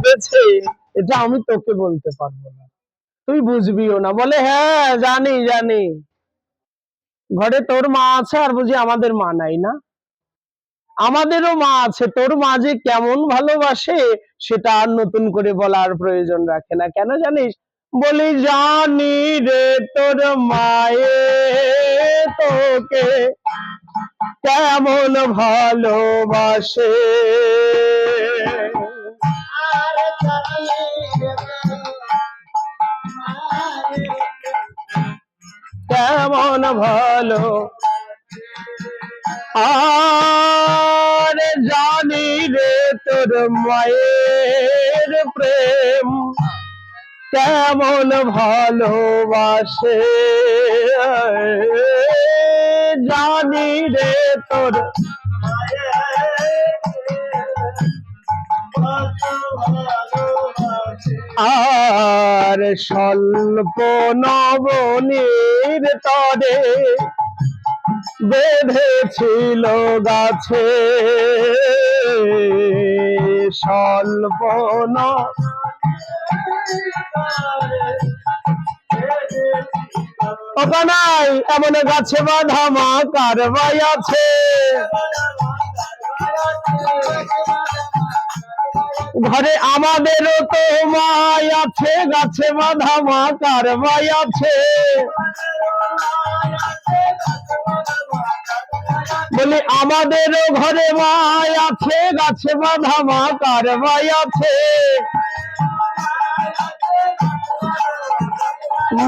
ভেবেছে এটা আমি তোকে বলতে পারব না। তুই বুঝবিও না। বলে হ্যাঁ জানি জানি। ঘরে তোর মা আছে আর বুঝি আমাদের মা নাই না? আমাদেরও মা আছে। তোর মা যে কেমন ভালোবাসে, সেটা আর নতুন করে বলার প্রয়োজন রাখে না। কেন জানিস? বলি, জানি রে তোর মায়ে, তোকে কেমন ভালোবাসে। কেমন ভালো? আর জানি রে তোর মায়ের প্রেম। কেমন ভালোবাসে? জানি রে তোর আর স্বল্প নবনীর তরে বেঁধেছিল গাছে। স্বল্প ন- ওখানাই এমন গাছে বাঁধা মা কারবাই আছে। ঘরে আমাদেরও তো মাই আছে, গাছে বাঁধা মা কার কারবাই আছে। বলি, আমাদেরও ঘরে মাই আছে, গাছে বাঁধা মা কার কারবাই আছে।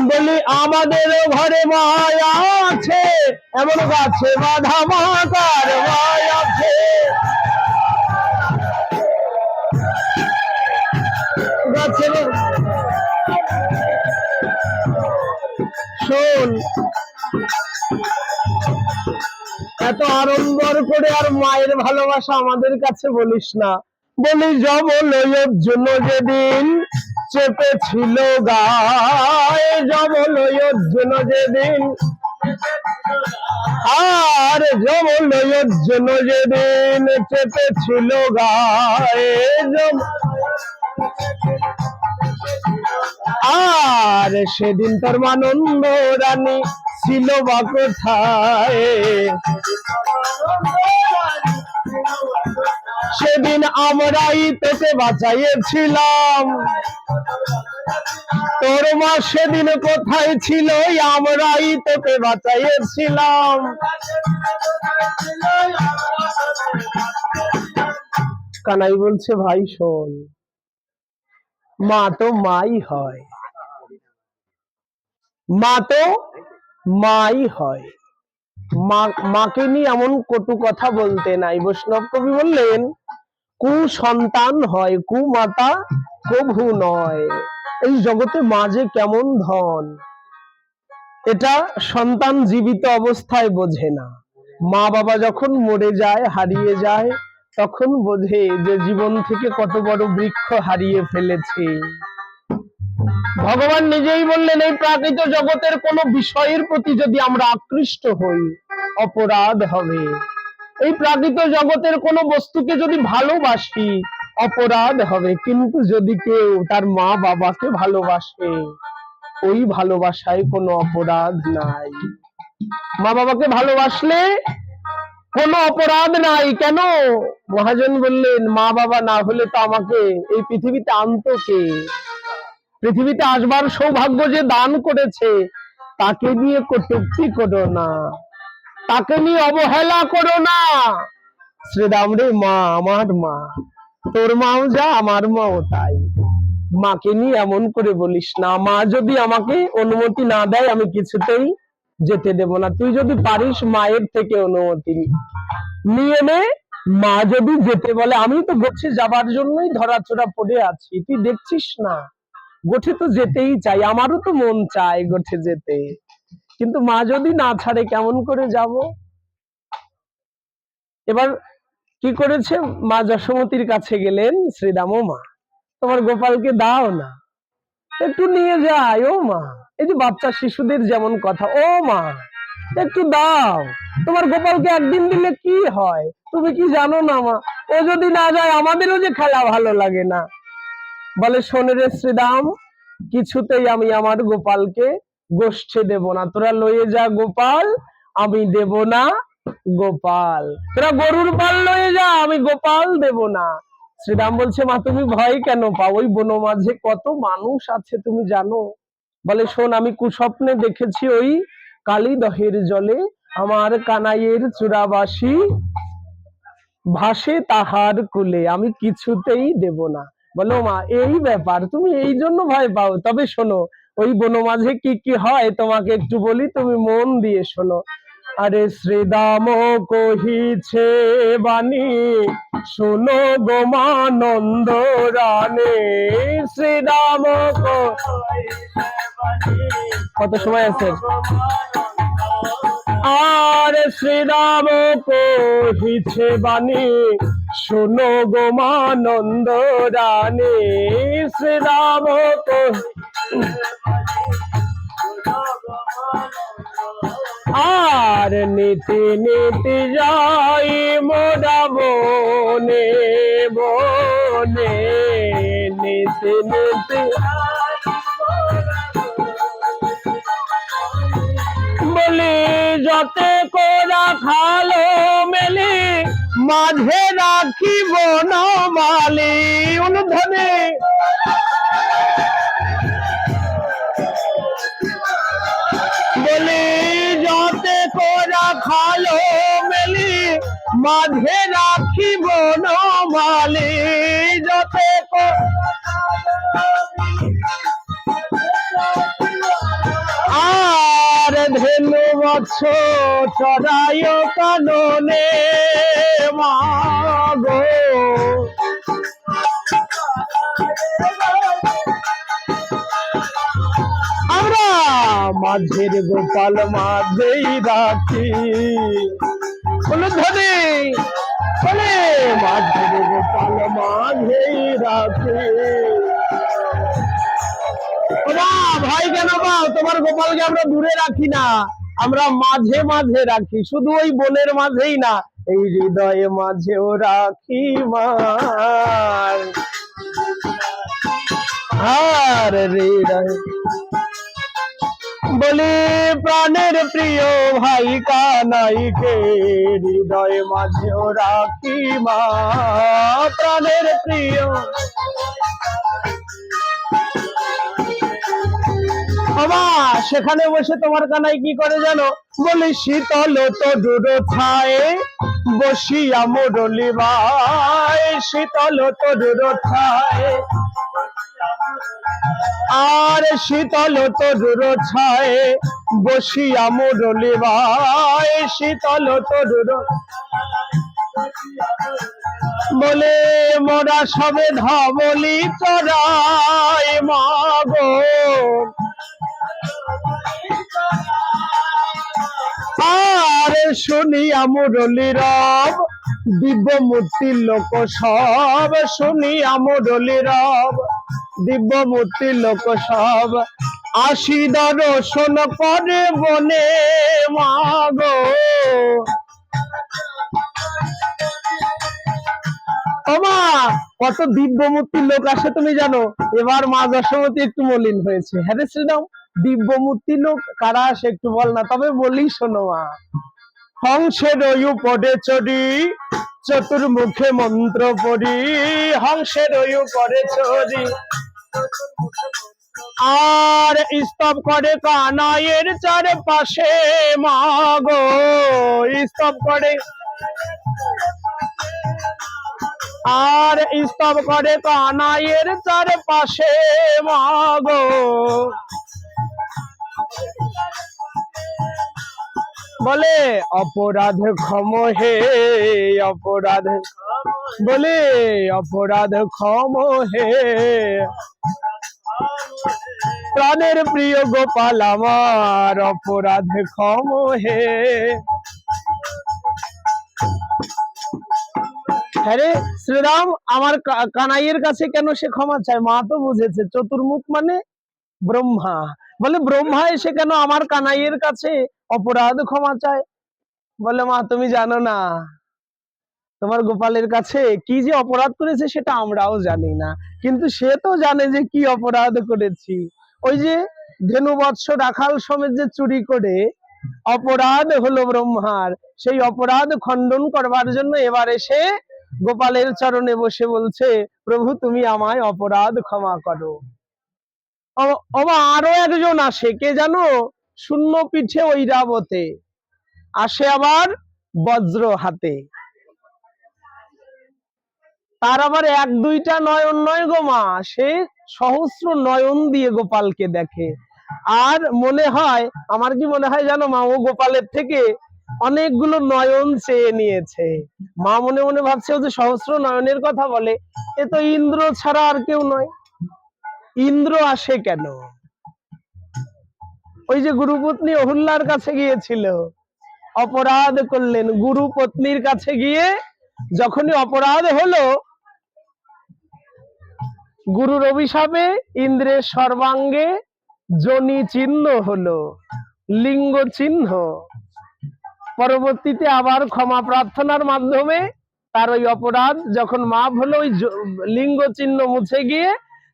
বলি, আমাদেরও ঘরে মায়া আছে, এমন গাছে বাঁধা মা কারবাই আছে। শোন। এত আড়ম্বর করে আর মায়ের ভালোবাসা আমাদের কাছে বলিস না। বলি জবলয়ের জন্য যেদিন চেপেছিল গায়ে জবলয়ের জন্য যেদিন আর জবলয়ের জন্য যেদিন চেপেছিল গায়ে জব- আর সেদিন তোর মানন্দ রানী ছিল বা কোথায়? সেদিন আমরাই তোকে বাঁচাইয়েছিলাম। তোর মা সেদিন কোথায় ছিল? আমরাই তোকে বাঁচাইয়েছিলাম। কানাই বলছে, ভাই, শোন। মা তো মাই হয়। মা তো মাই হয়। মাকে নিয়ে এমন কটু কথা বলতে নাই। বৈষ্ণব কবি বললেন, কু সন্তান হয়, কু মাতা কভু নয়। এই জগতে মা যে কেমন ধন, এটা সন্তান জীবিত অবস্থায় বোঝে না। মা বাবা যখন মরে যায়, হারিয়ে যায় তখন বোঝে যে জীবন থেকে কত বড় বৃক্ষ হারিয়ে ফেলেছে। ভগবান নিজেই বললেন, এই প্রাকৃত জগতের কোন বিষয়ের প্রতি যদি আমরা আকৃষ্ট হই, অপরাধ হবে। এই প্রাকৃত জগতের কোন বস্তুকে যদি ভালোবাসি, অপরাধ হবে। কিন্তু যদি কেউ তার মা বাবাকে ভালোবাসে, ওই ভালোবাসায় কোনো অপরাধ নাই। মা বাবাকে ভালোবাসলে কোনো অপরাধ নাই কেন? মহাজন বললেন, মা বাবা না হলে তো আমাকে এই পৃথিবীতে আনতো কে? পৃথিবীতে আসবার সৌভাগ্য যে দান করেছে, তাকে নিয়ে কটূক্তি করো না। তাকে নিয়ে অবহেলা করো না। শ্রীরাম রে মা, আমার মা, তোর মাও যা, আমার মাও তাই। মাকে নিয়ে এমন করে বলিস না। মা যদি আমাকে অনুমতি না দেয়, আমি কিছুতেই যেতে দেব না। তুই যদি পারিস মায়ের থেকে অনুমতি নিয়ে নে মা যদি যেতে বলে, আমি তো গোছে যাবার জন্যই ধরাচোরা পড়ে আছি, তুই দেখছিস না? গোঠে তো যেতেই চাই, আমারও তো মন চায় গোঠে যেতে। কিন্তু মা যদি না ছাড়ে, কেমন করে যাব? এবার কি করেছে? মা যশোমতির কাছে গেলেন, শ্রীরাম মা, তোমার গোপালকে দাও না। একটু নিয়ে যায়, ও মা। এই যে বাচ্চা শিশুদের যেমন কথা, ও মা, একটু দাও। তোমার গোপালকে একদিন দিলে কি হয়? তুমি কি জানো না, মা? ও যদি না যায়, আমাদেরও যে খেলা ভালো লাগে না। বলে, শোনে রে শ্রীরাম কিছুতেই আমি আমার গোপালকে গোষ্ঠে দেব না। তোরা লয়ে যা গোপাল, আমি দেব না গোপাল। তোরা গরুর পাল লয়ে যা, আমি গোপাল দেব না। শ্রীরাম বলছে, মা, তুমি ভয় কেন পাও? ওই বন মাঝে কত মানুষ আছে, তুমি জানো? বলে, শোন, আমি কুস্বপ্নে দেখেছি ওই কালীদহের জলে আমার কানাইয়ের চূড়াবাসী ভাসে তাহার কুলে, আমি কিছুতেই দেব না। বলো মা, এই ব্যাপার তুমি এই জন্য ভয় পাও। তবে শোনো, ওই বনমাঝে কি কি হয় তোমাকে একটু বলি, তুমি মন দিয়ে শোনো। আরে শ্রীদাম কহিছে বাণী শোনো গোমানন্দ রানে শ্রীদাম ক- কত সময় আছে? আর শ্রীরাম কহিছে বাণী শোনো গোমানন্দ রানী শ্রীরাম কহ- আর নীতি নীতি যাই মোরা বনে বনে। নীতি নীতি বলি যতে কোরা খালো মেলি, মাঝে রাখিব না মালি। অনুধনে যতে খালো মেলি মাঝে রাখিব না মালি যতে আর ধেনু বৎস চড়ায় কাননে মাগো মাঝের গোপাল মাঝেই রাখি। বলে ধনে বলে মাঝের গোপাল মাঝেই রাখি। ওমা, ভয় কেন পাও তোমার গোপালকে আমরা দূরে রাখি না আমরা মাঝে মাঝে রাখি শুধু ওই বনের মাঝেই না এই হৃদয়ে মাঝেও রাখি মার। আর হৃদয় বলি, প্রাণের প্রিয় ভাই কানাইকে, হৃদয় মাঝেও রাখি মা। প্রাণের প্রিয়। বাবা, সেখানে বসে তোমার কানাই কি করে জানো? বলি, শীতল তো দূর ছায় বসিয়া মুরলি ভাই শীতল তো দূর ছায় আর শীতল তো দূর ছায় বসিয়া মুরলি ভাই শীতল তো দূর বলে, মোরা সবে ধবলি চড়াই মাগো। আর শুনিয়া মুরলি রব দিব্য মূর্তির লোক সব শুনিয়া মুরলি রব দিব্য মূর্তির লোক সব আশি দর্শন করে বনে মাগো। ওমা, কত দিব্য মূর্তির লোক আসে তুমি জানো? এবার মা দশমতী একটু মলিন হয়েছে। হ্যাঁ রে শ্রীরাম দিব্য মূর্তির লোক কারা আসে একটু বল না, তবে বলি শোনো মা। হংসের ওই উপরে চড়ি, চতুর্মুখে মন্ত্র পড়ি। হংসের ওই উপরে চড়ি আর স্তব করে কানাইয়ের চারপাশে মাগো। স্তব করে আর স্তব করে কানাইয়ের চারপাশে মাগো। বলে, অপরাধ ক্ষম হে, অপরাধ বলে, অপরাধ ক্ষম হে, প্রাণের প্রিয় গোপাল আমার, অপরাধ ক্ষম হে। হ্যারে শ্রীরাম, আমার কানাইয়ের কাছে কেন সে ক্ষমা চায়? মা তো বুঝেছে, চতুর্মুখ মানে ব্রহ্মা। বলে, ব্রহ্মা এসে কেন আমার কানাইয়ের কাছে অপরাধ ক্ষমা চায়। বলে, মা, তুমি জানো না, তোমার গোপালের কাছে কি যে অপরাধ করেছে সেটা আমরাও জানি না। কিন্তু সে তো জানে যে কি অপরাধ করেছি। ওই যে ধেনু বৎস রাখাল সমেত যে চুরি করে, অপরাধ হলো ব্রহ্মার। সেই অপরাধ খণ্ডন করবার জন্য এবার এসে গোপালের চরণে বসে বলছে, প্রভু, তুমি আমায় অপরাধ ক্ষমা করো। আরও একজন আসে, কে জানো? শূন্য পিঠে ঐরাবতে। আসে আবার বজ্র হাতে। তার আবার এক দুইটা নয়ন নয় গো মা, সে সহস্র নয়ন দিয়ে গোপালকে দেখে। আর মনে হয়, আমার কি মনে হয় জানো মা, ও গোপালের থেকে অনেকগুলো নয়ন চেয়ে নিয়েছে। মা মনে মনে ভাবছে যে সহস্র নয়নের কথা বলে, এ তো ইন্দ্র ছাড়া আর কেউ নয়। ইন্দ্র আসে কেন? ওই যে গুরুপত্নী অহুল্লার কাছে গিয়েছিল। অপরাধ করলেন। গুরু পত্নীর কাছে গিয়ে যখনই অপরাধ হলো, গুরুর অভিশাপে ইন্দ্রের সর্বাঙ্গে জনি চিহ্ন হলো, লিঙ্গ চিহ্ন। পরবর্তীতে আবার ক্ষমা প্রার্থনার মাধ্যমে তার ওই অপরাধ যখন মাপ হলো, ওই লিঙ্গ চিহ্ন মুছে গিয়ে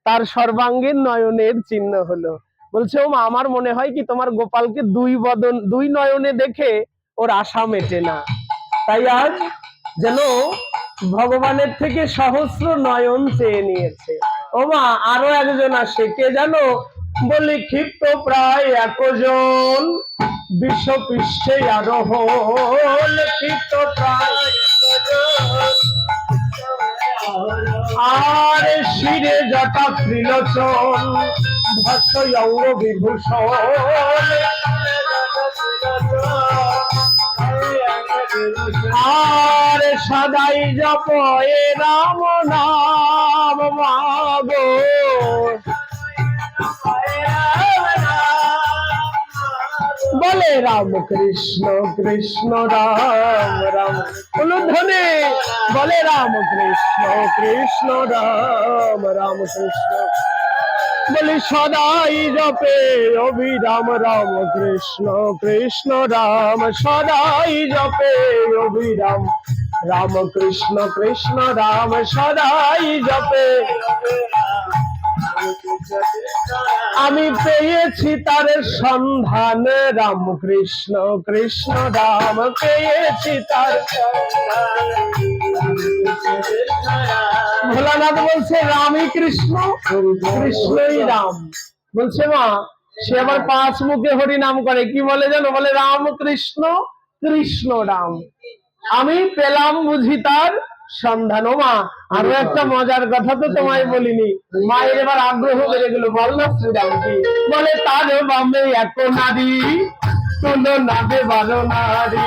তার সর্বাঙ্গের নয়নের চিহ্ন হলো। বলছে, ও মা, আমার মনে হয় কি তোমার গোপালকে দুই বদন, দুই নয়নে দেখে ওর আশা মেটে না। তাই আজ যেন ভগবানের থেকে সহস্র নয়ন চেয়ে নিয়েছে। ও মা, আরও একজন আসে, কে জানো? বলি, ক্ষিপ্ত প্রায় একজন বিশ্ব পৃষ্ঠে আরোহণ। ক্ষিপ্ত প্রায়। আর শিরে জটা ত্রিলোচন ভক্ত বিভূষণ আর সদাই জপ এ রাম নাম মাগো। বলে রাম কৃষ্ণ কৃষ্ণ রাম রাম। ধনে বলে রাম কৃষ্ণ কৃষ্ণ রাম রাম কৃষ্ণ। বলি সদাই জপে অভিরাম রাম কৃষ্ণ কৃষ্ণ রাম। সদাই জপে অভিরাম রাম কৃষ্ণ কৃষ্ণ রাম। সদাই জপে। আমি পেয়েছি তার সন্ধান রাম কৃষ্ণ রাম। পেয়েছি তার ভোলানাথ বলছে, রামই কৃষ্ণ, কৃষ্ণই রাম। বলছে, মা, সে আবার পাঁচ মুখে হরি নাম করে। কি বলে জানো? বলে, রাম কৃষ্ণ কৃষ্ণ রাম। আমি পেলাম বুঝি তার সন্ধান মা। আরও একটা মজার কথা তো তোমায় বলিনি। মায়ের এবার আগ্রহ বেড়ে গেল, বল না বলে তার বামে এক নারী তুলো নাবে বারো নারী।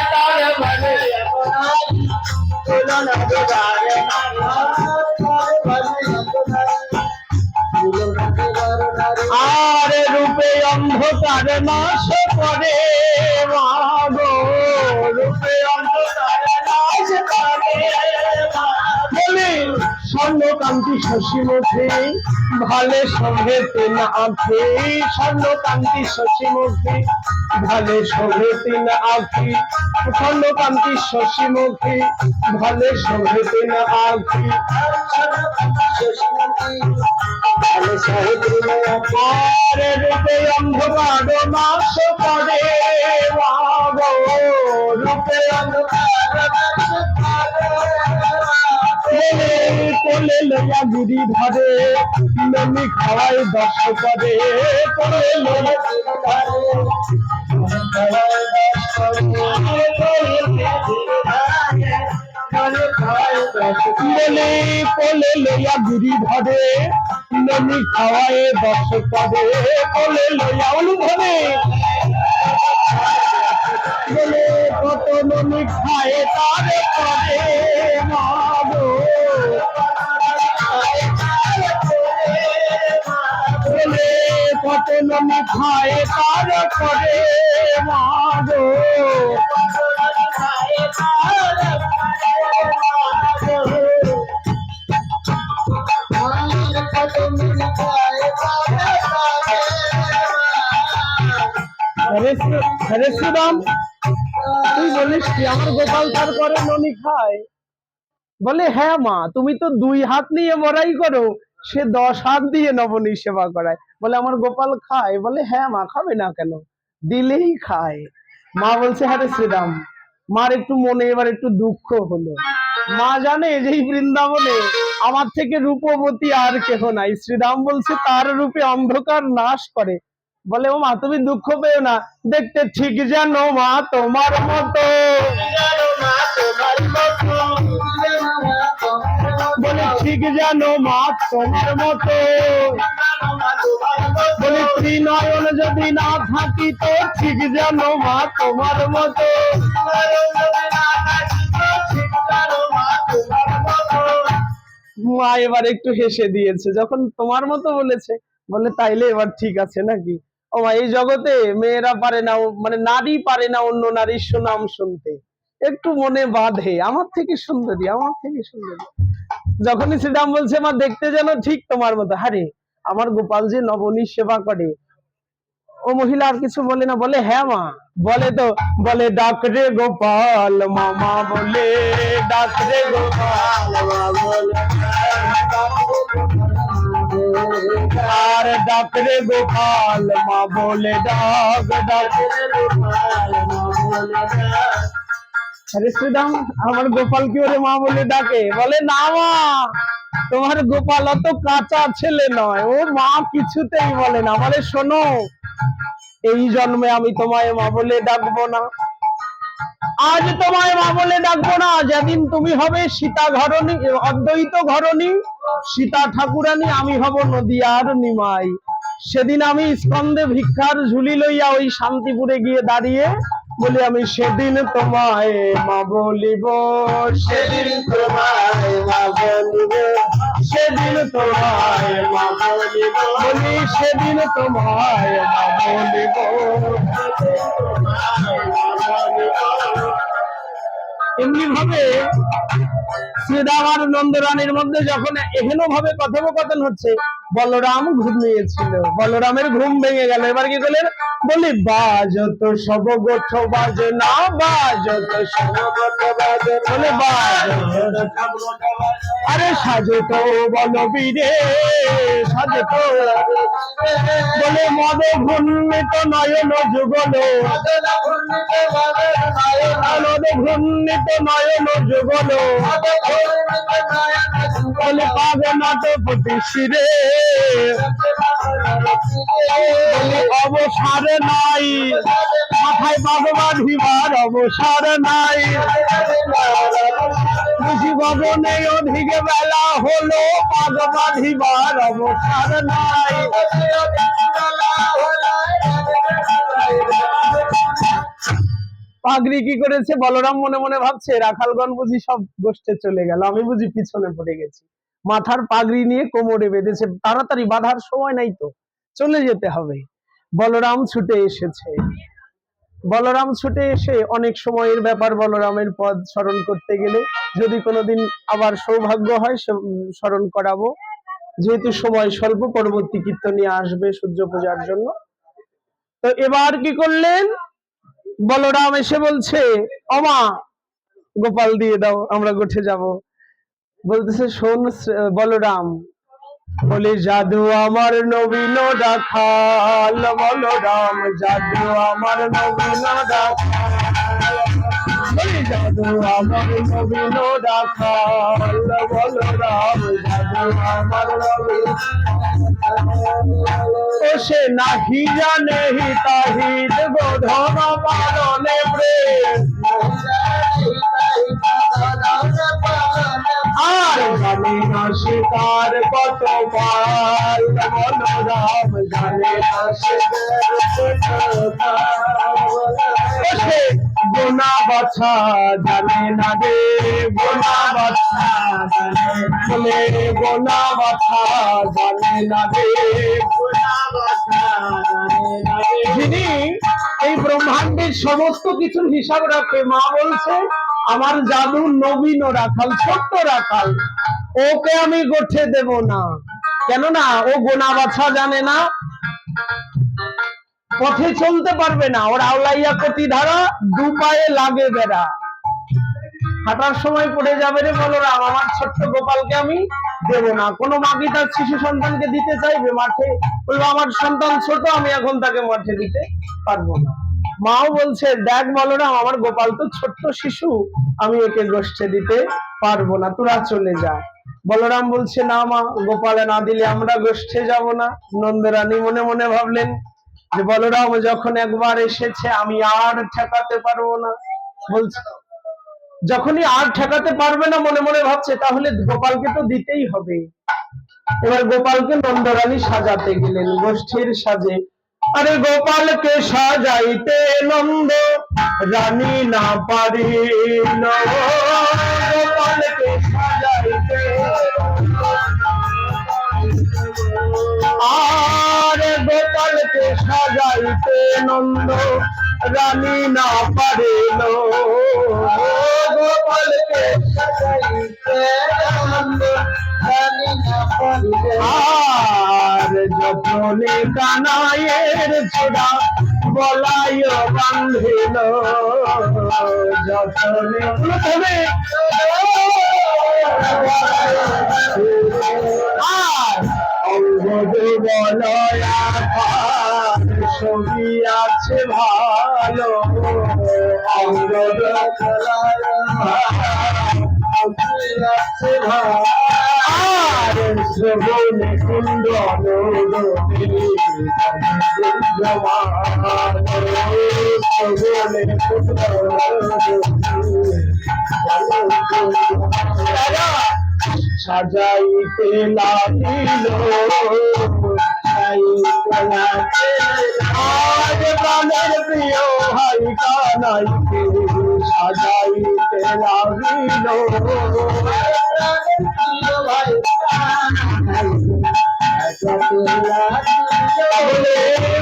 এক নারী বারো আর রূপে অন্ধকার নাশ করে মাগো রূপে অন্ধকার নাশ করে। স্বর্ণকান্তি শশী মুখে, ভালে সঙ্গে তিন আঁখি। স্বর্ণকান্তি শশী মুখে, ভালে সঙ্গে তিন আঁখি। স্বর্ণকান্তি শশী মুখে, ভালে সঙ্গে তিন আঁখি। আরে রূপে অন্ধকার করে মাগো রূপে অন্ধকার নাশ করে। কোলে লইয়া গুড়ি ধরে নমি খাওয়াই দশ করে কোলে লইয়া বলে কোলে লইয়া গুড়ি ধরে নমি খাওয়ায় দশ পদে। কোলে লইয়া ধরে বলে কত নমি খায় তারে পদে। নমি খায় তার পদে মাগো। হরে শ্রীরাম তুই বলিস কি, আমার গোপাল তার করে ননি খায়? বলে হ্যাঁ মা, তুমি তো দুই হাত নিয়ে মরাই করো সে দশ হাত দিয়ে নবনী সেবা করায়। বলে, আমার গোপাল খায়। বলে হ্যাঁ মা, খাবে না কেন? দিলেই খায়। মা বলছে হ্যাঁ শ্রীরাম, মার একটু মনে, এবার একটু দুঃখ হলো। মা জানে যে এই বৃন্দাবনে আমার থেকে রূপবতী আর কেহ নাই। শ্রীরাম বলছে, তার রূপে অন্ধকার নাশ করে। বলে, ও মা, তুমি দুঃখ পেও না। দেখতে ঠিক জানো মা তোমার মতো। ঠিক জানো মা তোমার মতো ত্রিনয়ন যদি না ঠিক তোমার মতো। মা এবার একটু হেসে দিয়েছে, যখন তোমার মতো বলেছে, বলে তাইলে এবার ঠিক আছে নাকি? ও মা, এই জগতে মেয়েরা পারে না মানে নারী পারে না অন্য নারীর সুনাম শুনতে। একটু মনে বাঁধে। আমার থেকে সুন্দরী, আমার থেকে সুন্দরী। যখনই শ্রীরাম বলছে, মা, দেখতে যেন ঠিক তোমার মতো। হারে আমার গোপাল যে নবনী সেবা করে, ও মহিলা আর কিছু বলে না, বলে হ্যাঁ মা। বলে তো, বলে, ডাক রে গোপাল, মামা বলে, ডাক রে গোপাল আর ডাক রে গোপাল, মা বলে, ডাক ডাক গোপাল, মা বলে ডাক আরে শ্রীরাম আমার গোপাল কি ওরে মা বলে ডাকে। বলে, না মা, তোমার গোপাল অত কাঁচা ছেলে নয়। ও মা কিছুতেই বলে না। বলে, শোনো, এই জন্মে আমি তোমায় মা বলে ডাকবো না। আজ তোমায় মা বলে ডাকবো না। যেদিন তুমি হবে সীতা ঘরণী অদ্বৈত ঘরণী, সীতা ঠাকুরানী, আমি হব নদিয়ার নিমাই। সেদিন আমি স্কন্দে ভিক্ষার ঝুলি লইয়া ওই শান্তিপুরে গিয়ে দাঁড়িয়ে বলি আমি সেদিন তোমায় মা বলিব, সেদিন তোমায় মা বলিব, সেদিন তোমায় মা বলিব, বলি সেদিন তোমায় মা বলিব এমনি ভাবে শ্রীরাম আর নন্দরানীর মধ্যে যখন এহেন ভাবে কথোপকথন হচ্ছে বলরাম ঘুমিয়েছিল। বলরামের ঘুম ভেঙে গেল। এবার কি করলেন? বলি বাজত সব গোঠ বাজে না বাজত সব গোঠ বাজে। বলে আরে, সাজে তো বল বীরে সাজে তো বলে মদ ঘূর্ণিত নয়ন যুগল মদ ঘূর্ণিত নয়ন যুগল। বলে পাবে নাট প্রতি শিরে অবসার নাই। মাথায় পাগ বাঁধিবার অবসার নাই। বুঝি ভবনে অধিক বেলা হলো পাগ বাঁধিবার অবসার নাই। পাগড়ি কি করেছে? বলরাম মনে মনে ভাবছে, রাখালগণ বুঝি সব গোষ্ঠে চলে গেল। আমি বুঝি পিছনে পড়ে গেছি। মাথার পাগড়ি নিয়ে কোমরে বেঁধেছে। তাড়াতাড়ি বাঁধার সময় নাই তো। চলে যেতে হবে। বলরাম ছুটে এসেছে। বলরাম ছুটে এসে অনেক সময়ের ব্যাপার বলরামের পদ স্মরণ করতে গেলে যদি কোনোদিন আবার সৌভাগ্য হয় স্মরণ করাবো। যেহেতু সময় স্বল্প, পরবর্তী কীর্তনিয়ে আসবে সূর্য পূজার জন্য। তো এবার কি করলেন? বলরাম এসে বলছে অমা গোপাল দিয়ে দাও, আমরা গোঠে যাব। বলতেছে, শোন বলরাম, বলে, জাদু আমার নবীন রাখাল বলরাম, জাদু আমার নবীন জাদু আমার নবীন বলরাম, জাদু আমার নবীন ও সে নাহি জানে হিতাহিত বোধন পালনে প্রেম। আর জানে না শিকার কত না শিকার বাছা জানে না রে বাছা বাছা জানে না রে। যিনি এই ব্রহ্মাণ্ডের সমস্ত কিছুর হিসাব রাখে, মা বলছে আমার জাদু নবীন রাখাল, ছোট্ট রাখাল। ওকে আমি গোঠে দেব না। কেননা ও গোনা বাছা জানে না। পথে চলতে পারবে না। ওর আওলাইয়া কতি ধারা দু পায়ে লাগে বেড়া। হাঁটার সময় পড়ে যাবে রে বলরাম আমার ছোট্ট গোপালকে আমি দেব না। কোনো মা কি তার শিশু সন্তানকে দিতে চাইবে মাঠে? বলব, আমার সন্তান ছোট, আমি এখন তাকে মাঠে দিতে পারব না। মাও বলছে, দেখ বলরাম, আমার গোপাল তো ছোট্ট শিশু, আমি একে গোষ্ঠে দিতে পারব না, তোরা চলে যা। বলরাম বলছে, না মা, গোপালে না দিলে আমরা গোষ্ঠে যাব না। নন্দরানী মনে মনে ভাবলেন যে, বলরাম যখন একবার এসেছে, আমি আর ঠেকাতে পারব না। বলছে, যখনই আর ঠেকাতে পারবে না, মনে মনে ভাবছে, তাহলে গোপালকে তো দিতেই হবে। এবার গোপালকে নন্দরানী সাজাতে গেলেন, গোষ্ঠীর সাজে। আরে গোপালকে সাজাইতে নন্দ, রানী না পারিল গোপালকে সাজাইতে আর গোপালকে সাজাইতে নন্দ, রানী না পারিল গোপালকে সাজাইতে যতনে কানায়ের ছোড়া বলায় বান্ধিল। যতনে প্রথমে আর আছে ভালো। অঙ্গদ আছে ভালো। শ্রবণে কুণ্ডল শ্রবণে কুণ্ডল সাজাইতে লাগিল আজ প্রাণের প্রিয় ভাই কানাইকে সাজাইতে লাগিল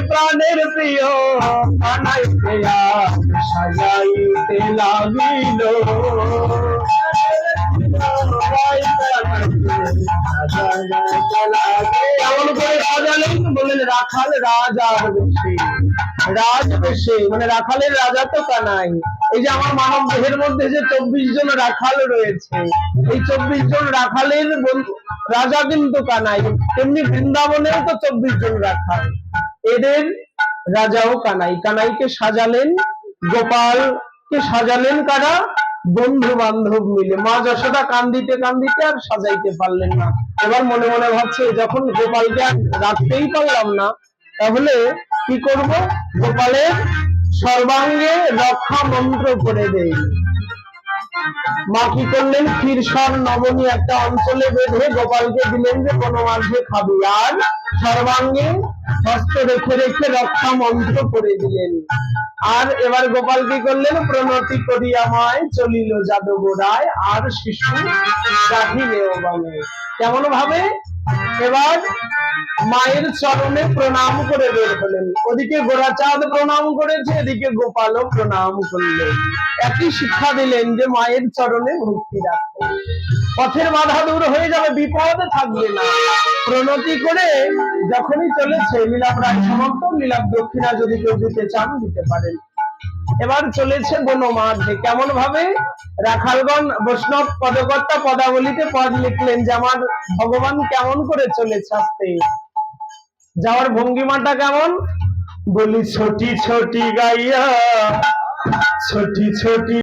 প্রাণের প্রিয় বানাইতে সাজাইতে লাগিল। কেমন করে সাজালেন বললেন রাখাল রাজার বেশে রাজ মানে রাখালের রাজা তো কানাই এই যে আমার মানব দেহের মধ্যে যে চব্বিশ জন রাখাল রয়েছে এই চব্বিশ জন রাখালের রাজা কিন্তু কানাই তেমনি বৃন্দাবনেও তো চব্বিশ জন রাখাল এদের রাজাও কানাই। কানাইকে সাজালেন, গোপালকে সাজালেন কারা? বন্ধু বান্ধব মিলে, মা যশোদা কান্দিতে কান্দিতে আর সাজাইতে পারলেন না। এবার মনে মনে ভাবছে, যখন গোপালকে রাখতেই পারলাম না, তাহলে কি করব? গোপালের সর্বাঙ্গে রক্ষা মন্ত্র করে দেই। মা কি করলেন ক্ষীরসর নবনী একটা অঞ্চলে বেঁধে গোপালকে দিলেন যে, কোনো মাঝে খাবি। আর সর্বাঙ্গে হস্ত রেখে রেখে রক্ষা মন্ত্র করে দিলেন। আর এবার গোপাল কি করলেন? প্রণতি করিয়ামায় চলিল যাদব রায়, আর শিশু রাখিলেও বামে কেমন ভাবে? এবার মায়ের চরণে প্রণাম করে বের হলেন। ওদিকে গোরাচাঁদ প্রণাম করেছে, এদিকে গোপালও প্রণাম করলেন। একই শিক্ষা দিলেন যে মায়ের চরণে ভক্তি রাখো। পথের বাধা দূর হয়ে যাবে, বিপদ থাকবে না। প্রণতি করে যখনই চলেছে লীলাপ রায় সমাপ্ত লীলাপ দক্ষিণা যদি কেউ দিতে চান, দিতে পারেন। এবার চলেছে বনমাঝে। কেমন ভাবে রাখালগণ বৈষ্ণব পদকর্তা পদাবলিতে পদ লিখলেন যে, আমার ভগবান কেমন করে চলেছে আস্তে? যাওয়ার ভঙ্গিমাটা কেমন? বলি ছোটি ছোটি গাইয়া ছোটি ছোটি